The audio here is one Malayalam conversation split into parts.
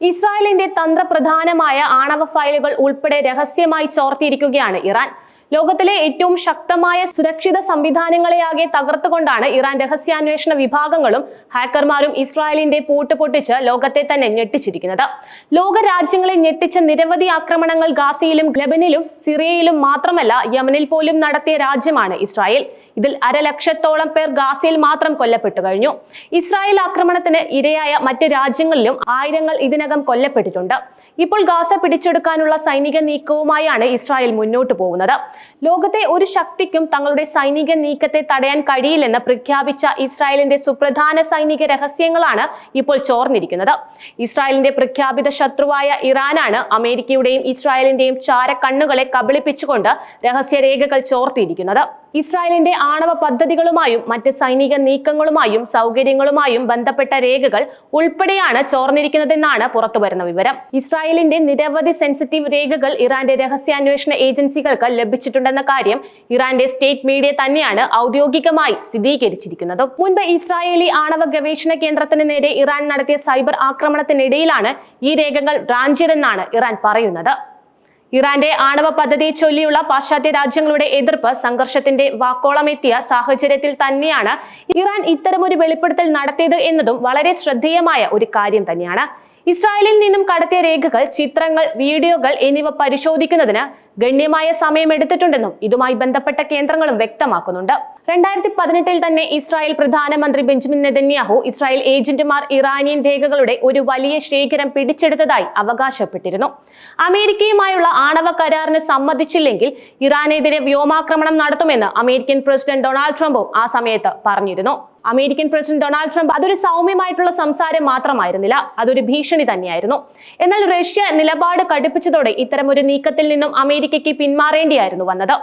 ഇസ്രായേലിന്റെ തന്ത്രപ്രധാനമായ ആണവ ഫയലുകൾ ഉൾപ്പെടെ രഹസ്യമായി ചോർത്തിയിരിക്കുകയാണ് ഇറാൻ. ലോകത്തിലെ ഏറ്റവും ശക്തമായ സുരക്ഷിത സംവിധാനങ്ങളെയാകെ തകർത്തുകൊണ്ടാണ് ഇറാൻ രഹസ്യാന്വേഷണ വിഭാഗങ്ങളും ഹാക്കർമാരും ഇസ്രായേലിന്റെ പൂട്ട് പൊട്ടിച്ച് ലോകത്തെ തന്നെ ഞെട്ടിച്ചിരിക്കുന്നത്. ലോക രാജ്യങ്ങളെ ഞെട്ടിച്ച നിരവധി ആക്രമണങ്ങൾ ഗാസയിലും ലെബനിലും സിറിയയിലും മാത്രമല്ല യമനിൽ പോലും നടത്തിയ രാജ്യമാണ് ഇസ്രായേൽ. ഇതിൽ അരലക്ഷത്തോളം പേർ ഗാസയിൽ മാത്രം കൊല്ലപ്പെട്ടു കഴിഞ്ഞു. ഇസ്രായേൽ ആക്രമണത്തിന് ഇരയായ മറ്റ് രാജ്യങ്ങളിലും ആയിരങ്ങൾ ഇതിനകം കൊല്ലപ്പെട്ടിട്ടുണ്ട്. ഇപ്പോൾ ഗാസ പിടിച്ചെടുക്കാനുള്ള സൈനിക നീക്കവുമായാണ് ഇസ്രായേൽ മുന്നോട്ട് പോകുന്നത്. ലോകത്തെ ഒരു ശക്തിക്കും തങ്ങളുടെ സൈനിക നീക്കത്തെ തടയാൻ കഴിയില്ലെന്ന് പ്രഖ്യാപിച്ച ഇസ്രായേലിന്റെ സുപ്രധാന സൈനിക രഹസ്യങ്ങളാണ് ഇപ്പോൾ ചോർന്നിരിക്കുന്നത്. ഇസ്രായേലിന്റെ പ്രഖ്യാപിത ശത്രുവായ ഇറാനാണ് അമേരിക്കയുടെയും ഇസ്രായേലിന്റെയും ചാരക്കണ്ണുകളെ കബളിപ്പിച്ചുകൊണ്ട് രഹസ്യരേഖകൾ ചോർത്തിയിരിക്കുന്നത്. ഇസ്രായേലിന്റെ ആണവ പദ്ധതികളുമായും മറ്റ് സൈനിക നീക്കങ്ങളുമായും സൗകര്യങ്ങളുമായും ബന്ധപ്പെട്ട രേഖകൾ ഉൾപ്പെടെയാണ് ചോർന്നിരിക്കുന്നതെന്നാണ് പുറത്തുവരുന്ന വിവരം. ഇസ്രായേലിന്റെ നിരവധി സെൻസിറ്റീവ് രേഖകൾ ഇറാന്റെ രഹസ്യാന്വേഷണ ഏജൻസികൾക്ക് ലഭിച്ചിട്ടുണ്ടെന്ന കാര്യം ഇറാന്റെ സ്റ്റേറ്റ് മീഡിയ തന്നെയാണ് ഔദ്യോഗികമായി സ്ഥിരീകരിച്ചിരിക്കുന്നത്. മുൻപ് ഇസ്രായേലി ആണവ ഗവേഷണ കേന്ദ്രത്തിന് നേരെ ഇറാൻ നടത്തിയ സൈബർ ആക്രമണത്തിനിടയിലാണ് ഈ രേഖകൾ റാഞ്ചിയതെന്നാണ് ഇറാൻ പറയുന്നത്. ഇറാന്റെ ആണവ പദ്ധതിയെ ചൊല്ലിയുള്ള പാശ്ചാത്യ രാജ്യങ്ങളുടെ എതിർപ്പ് സംഘർഷത്തിന്റെ വാക്കോളമെത്തിയ സാഹചര്യത്തിൽ തന്നെയാണ് ഇറാൻ ഇത്തരമൊരു വെളിപ്പെടുത്തൽ നടത്തിയത് എന്നതും വളരെ ശ്രദ്ധേയമായ ഒരു കാര്യം തന്നെയാണ്. ഇസ്രായേലിൽ നിന്നും കടത്തിയ രേഖകൾ ചിത്രങ്ങൾ വീഡിയോകൾ എന്നിവ പരിശോധിക്കുന്നതിന് ഗണ്യമായ സമയം എടുത്തിട്ടുണ്ടെന്നും ഇതുമായി ബന്ധപ്പെട്ട കേന്ദ്രങ്ങളും വ്യക്തമാക്കുന്നുണ്ട്. രണ്ടായിരത്തി പതിനെട്ടിൽ തന്നെ ഇസ്രായേൽ പ്രധാനമന്ത്രി ബെഞ്ചമിൻ നെതന്യാഹു ഇസ്രായേൽ ഏജന്റുമാർ ഇറാനിയൻ രേഖകളുടെ ഒരു വലിയ ശേഖരം പിടിച്ചെടുത്തതായി അവകാശപ്പെട്ടിരുന്നു. അമേരിക്കയുമായുള്ള ആണവ കരാറിന് സമ്മതിച്ചില്ലെങ്കിൽ ഇറാനെതിരെ വ്യോമാക്രമണം നടത്തുമെന്ന് അമേരിക്കൻ പ്രസിഡന്റ് ഡൊണാൾഡ് ട്രംപും ആ സമയത്ത് പറഞ്ഞിരുന്നു. അമേരിക്കൻ പ്രസിഡന്റ് ഡൊണാൾഡ് ട്രംപ് അതൊരു സൗമ്യമായിട്ടുള്ള സംസാരം മാത്രമായിരുന്നില്ല. അതൊരു ഭീഷണി തന്നെയായിരുന്നു. എന്നാൽ റഷ്യ നിലപാട് കടുപ്പിച്ചതോടെ ഒരു നീക്കത്തിൽ നിന്നും അമേരിക്കയ്ക്ക് പിന്മാറേണ്ടിയായിരുന്നു വന്നത്.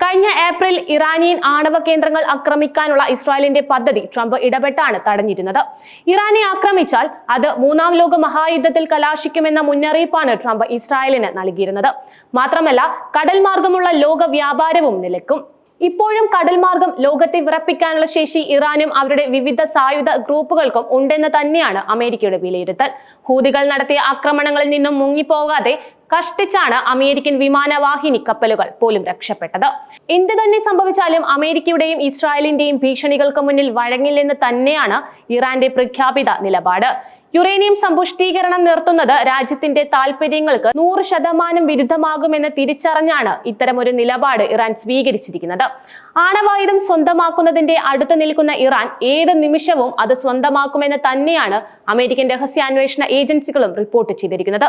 കഴിഞ്ഞ ഏപ്രിൽ ഇറാനിയൻ ആണവ കേന്ദ്രങ്ങൾ ആക്രമിക്കാനുള്ള ഇസ്രായേലിന്റെ പദ്ധതി ട്രംപ് ഇടപെട്ടാണ് തടഞ്ഞിരുന്നത്. ഇറാനെ ആക്രമിച്ചാൽ അത് മൂന്നാം ലോക മഹായുദ്ധത്തിൽ കലാശിക്കുമെന്ന മുന്നറിയിപ്പാണ് ട്രംപ് ഇസ്രായേലിന് നൽകിയിരുന്നത്. മാത്രമല്ല കടൽ മാർഗമുള്ള ലോക വ്യാപാരവും നിലക്കും. ഇപ്പോഴും കടൽ മാർഗം ലോകത്തെ വിറപ്പിക്കാനുള്ള ശേഷി ഇറാനും അവരുടെ വിവിധ സായുധ ഗ്രൂപ്പുകൾക്കും ഉണ്ടെന്ന് തന്നെയാണ് അമേരിക്കയുടെ വിലയിരുത്തൽ. ഹൂതികൾ നടത്തിയ ആക്രമണങ്ങളിൽ നിന്നും മുങ്ങിപ്പോകാതെ കഷ്ടിച്ചാണ് അമേരിക്കൻ വിമാനവാഹിനി കപ്പലുകൾ പോലും രക്ഷപ്പെട്ടത്. എന്ത് തന്നെ സംഭവിച്ചാലും അമേരിക്കയുടെയും ഇസ്രായേലിന്റെയും ഭീഷണികൾക്ക് മുന്നിൽ വഴങ്ങില്ലെന്ന് തന്നെയാണ് ഇറാന്റെ പ്രഖ്യാപിത നിലപാട്. യുറേനിയം സമ്പുഷ്ടീകരണം നിർത്തുന്നത് രാജ്യത്തിന്റെ താൽപര്യങ്ങൾക്ക് നൂറ് ശതമാനം വിരുദ്ധമാകുമെന്ന് തിരിച്ചറിഞ്ഞാണ് ഇത്തരമൊരു നിലപാട് ഇറാൻ സ്വീകരിച്ചിരിക്കുന്നത്. ആണവായുധം സ്വന്തമാക്കുന്നതിന്റെ അടുത്ത് നിൽക്കുന്ന ഇറാൻ ഏത് നിമിഷവും അത് സ്വന്തമാക്കുമെന്ന് തന്നെയാണ് അമേരിക്കൻ രഹസ്യാന്വേഷണ ഏജൻസികളും റിപ്പോർട്ട് ചെയ്തിരിക്കുന്നത്.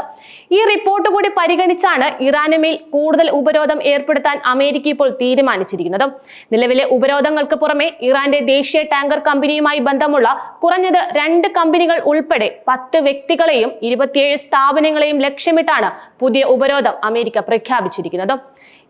ഈ റിപ്പോർട്ട് കൂടി പരിഗണിച്ചാണ് ഇറാനുമേൽ കൂടുതൽ ഉപരോധം ഏർപ്പെടുത്താൻ അമേരിക്ക ഇപ്പോൾ തീരുമാനിച്ചിരിക്കുന്നത്. നിലവിലെ ഉപരോധങ്ങൾക്ക് പുറമെ ഇറാന്റെ ദേശീയ ടാങ്കർ കമ്പനിയുമായി ബന്ധമുള്ള കുറഞ്ഞത് രണ്ട് കമ്പനികൾ ഉൾപ്പെടെ പത്ത് വ്യക്തികളെയും ഇരുപത്തിയേഴ് സ്ഥാപനങ്ങളെയും ലക്ഷ്യമിട്ടാണ് പുതിയ ഉപരോധം അമേരിക്ക പ്രഖ്യാപിച്ചിരിക്കുന്നത്.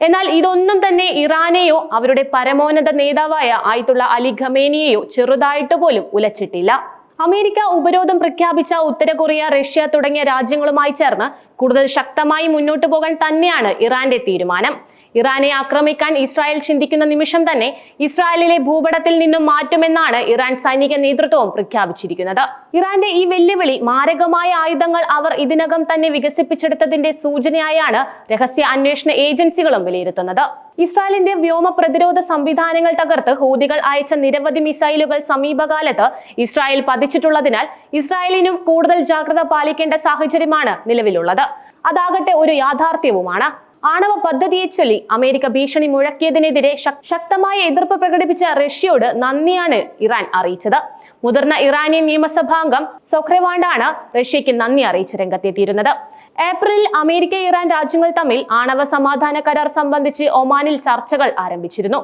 എന്നാൽ ഇതൊന്നും തന്നെ ഇറാനെയോ അവരുടെ പരമോന്നത നേതാവായ ആയിട്ടുള്ള അലി ഖമേനിയെയോ ചെറുതായിട്ട് പോലും ഉലച്ചിട്ടില്ല. അമേരിക്ക ഉപരോധം പ്രഖ്യാപിച്ച ഉത്തര കൊറിയ റഷ്യ തുടങ്ങിയ രാജ്യങ്ങളുമായി ചേർന്ന് കൂടുതൽ ശക്തമായി മുന്നോട്ട് പോകാൻ തന്നെയാണ് ഇറാന്റെ തീരുമാനം. ഇറാനെ ആക്രമിക്കാൻ ഇസ്രായേൽ ചിന്തിക്കുന്ന നിമിഷം തന്നെ ഇസ്രായേലിലെ ഭൂപടത്തിൽ നിന്നും മാറ്റുമെന്നാണ് ഇറാൻ സൈനിക നേതൃത്വവും പ്രഖ്യാപിച്ചിരിക്കുന്നത്. ഇറാന്റെ ഈ വെല്ലുവിളി മാരകമായ ആയുധങ്ങൾ അവർ ഇതിനകം തന്നെ വികസിപ്പിച്ചെടുത്തതിന്റെ സൂചനയായാണ് രഹസ്യ അന്വേഷണ ഏജൻസികളും വിലയിരുത്തുന്നത്. ഇസ്രായേലിന്റെ വ്യോമ പ്രതിരോധ സംവിധാനങ്ങൾ തകർത്ത് ഹൂതികൾ അയച്ച നിരവധി മിസൈലുകൾ സമീപകാലത്ത് ഇസ്രായേൽ പതിച്ചിട്ടുള്ളതിനാൽ ഇസ്രായേലിനും കൂടുതൽ ജാഗ്രത പാലിക്കേണ്ട സാഹചര്യമാണ് നിലവിലുള്ളത്. അതാകട്ടെ ഒരു യാഥാർത്ഥ്യവുമാണ്. ആണവ പദ്ധതിയെ ചൊല്ലി അമേരിക്ക ഭീഷണി മുഴക്കിയതിനെതിരെ ശക്- ശക്തമായ എതിർപ്പ് പ്രകടിപ്പിച്ച റഷ്യയോട് നന്ദിയാണ് ഇറാൻ അറിയിച്ചത്. മുതിർന്ന ഇറാനിയൻ നിയമസഭാംഗം സൊഖ്രവാണ്ടാണ് റഷ്യയ്ക്ക് നന്ദി അറിയിച്ച് രംഗത്തെത്തിയിരുന്നത്. ഏപ്രിലിൽ അമേരിക്ക ഇറാൻ രാജ്യങ്ങൾ തമ്മിൽ ആണവ സമാധാന കരാർ സംബന്ധിച്ച് ഒമാനിൽ ചർച്ചകൾ ആരംഭിച്ചിരുന്നു.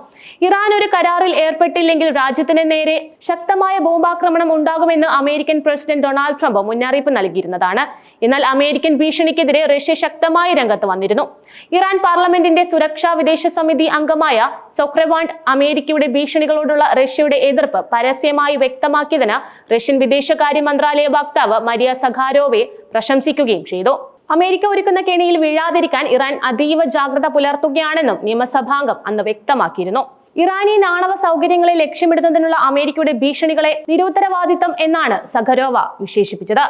ഇറാൻ ഒരു കരാറിൽ ഏർപ്പെട്ടില്ലെങ്കിൽ രാജ്യത്തിന് നേരെ ശക്തമായ ബോംബാക്രമണം ഉണ്ടാകുമെന്ന് അമേരിക്കൻ പ്രസിഡന്റ് ഡൊണാൾഡ് ട്രംപ് മുന്നറിയിപ്പ് നൽകിയിരുന്നതാണ്. എന്നാൽ അമേരിക്കൻ ഭീഷണിക്കെതിരെ റഷ്യ ശക്തമായി രംഗത്ത് വന്നിരുന്നു. ഇറാൻ പാർലമെന്റിന്റെ സുരക്ഷാ വിദേശ സമിതി അംഗമായ സൊക്രവാണ്ട് അമേരിക്കയുടെ ഭീഷണികളോടുള്ള റഷ്യയുടെ എതിർപ്പ് പരസ്യമായി വ്യക്തമാക്കിയതിന് റഷ്യൻ വിദേശകാര്യ മന്ത്രാലയ വക്താവ് മരിയ സഖാരോവെ പ്രശംസിക്കുകയും ചെയ്തു. അമേരിക്ക ഒരുക്കുന്ന കെണിയിൽ വീഴാതിരിക്കാൻ ഇറാൻ അതീവ ജാഗ്രത പുലർത്തുകയാണെന്നും നിയമസഭാംഗം അന്ന് വ്യക്തമാക്കിയിരുന്നു. ഇറാനിയൻ ആണവ സൗകര്യങ്ങളെ ലക്ഷ്യമിടുന്നതിനുള്ള അമേരിക്കയുടെ ഭീഷണികളെ നിരുത്തരവാദിത്തം എന്നാണ് സഖരോവ വിശേഷിപ്പിച്ചത്.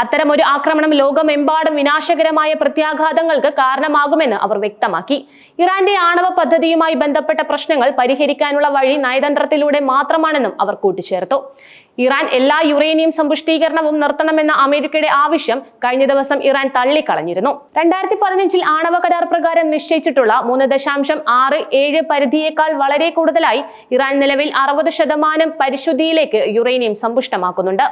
അത്തരമൊരു ആക്രമണം ലോകമെമ്പാടും വിനാശകരമായ പ്രത്യാഘാതങ്ങൾക്ക് കാരണമാകുമെന്ന് അവർ വ്യക്തമാക്കി. ഇറാന്റെ ആണവ പദ്ധതിയുമായി ബന്ധപ്പെട്ട പ്രശ്നങ്ങൾ പരിഹരിക്കാനുള്ള വഴി നയതന്ത്രത്തിലൂടെ മാത്രമാണെന്നും അവർ കൂട്ടിച്ചേർത്തു. ഇറാൻ എല്ലാ യുറേനിയം സമ്പുഷ്ടീകരണവും നിർത്തണമെന്ന അമേരിക്കയുടെ ആവശ്യം കഴിഞ്ഞ ദിവസം ഇറാൻ തള്ളിക്കളഞ്ഞിരുന്നു. രണ്ടായിരത്തി പതിനഞ്ചിൽ ആണവ കരാർ പ്രകാരം നിശ്ചയിച്ചിട്ടുള്ള മൂന്ന് ദശാംശം ആറ് ഏഴ് പരിധിയേക്കാൾ വളരെ കൂടുതലായി ഇറാൻ നിലവിൽ അറുപത് ശതമാനം പരിശുദ്ധിയിലേക്ക് യുറേനിയം സമ്പുഷ്ടമാക്കുന്നുണ്ട്.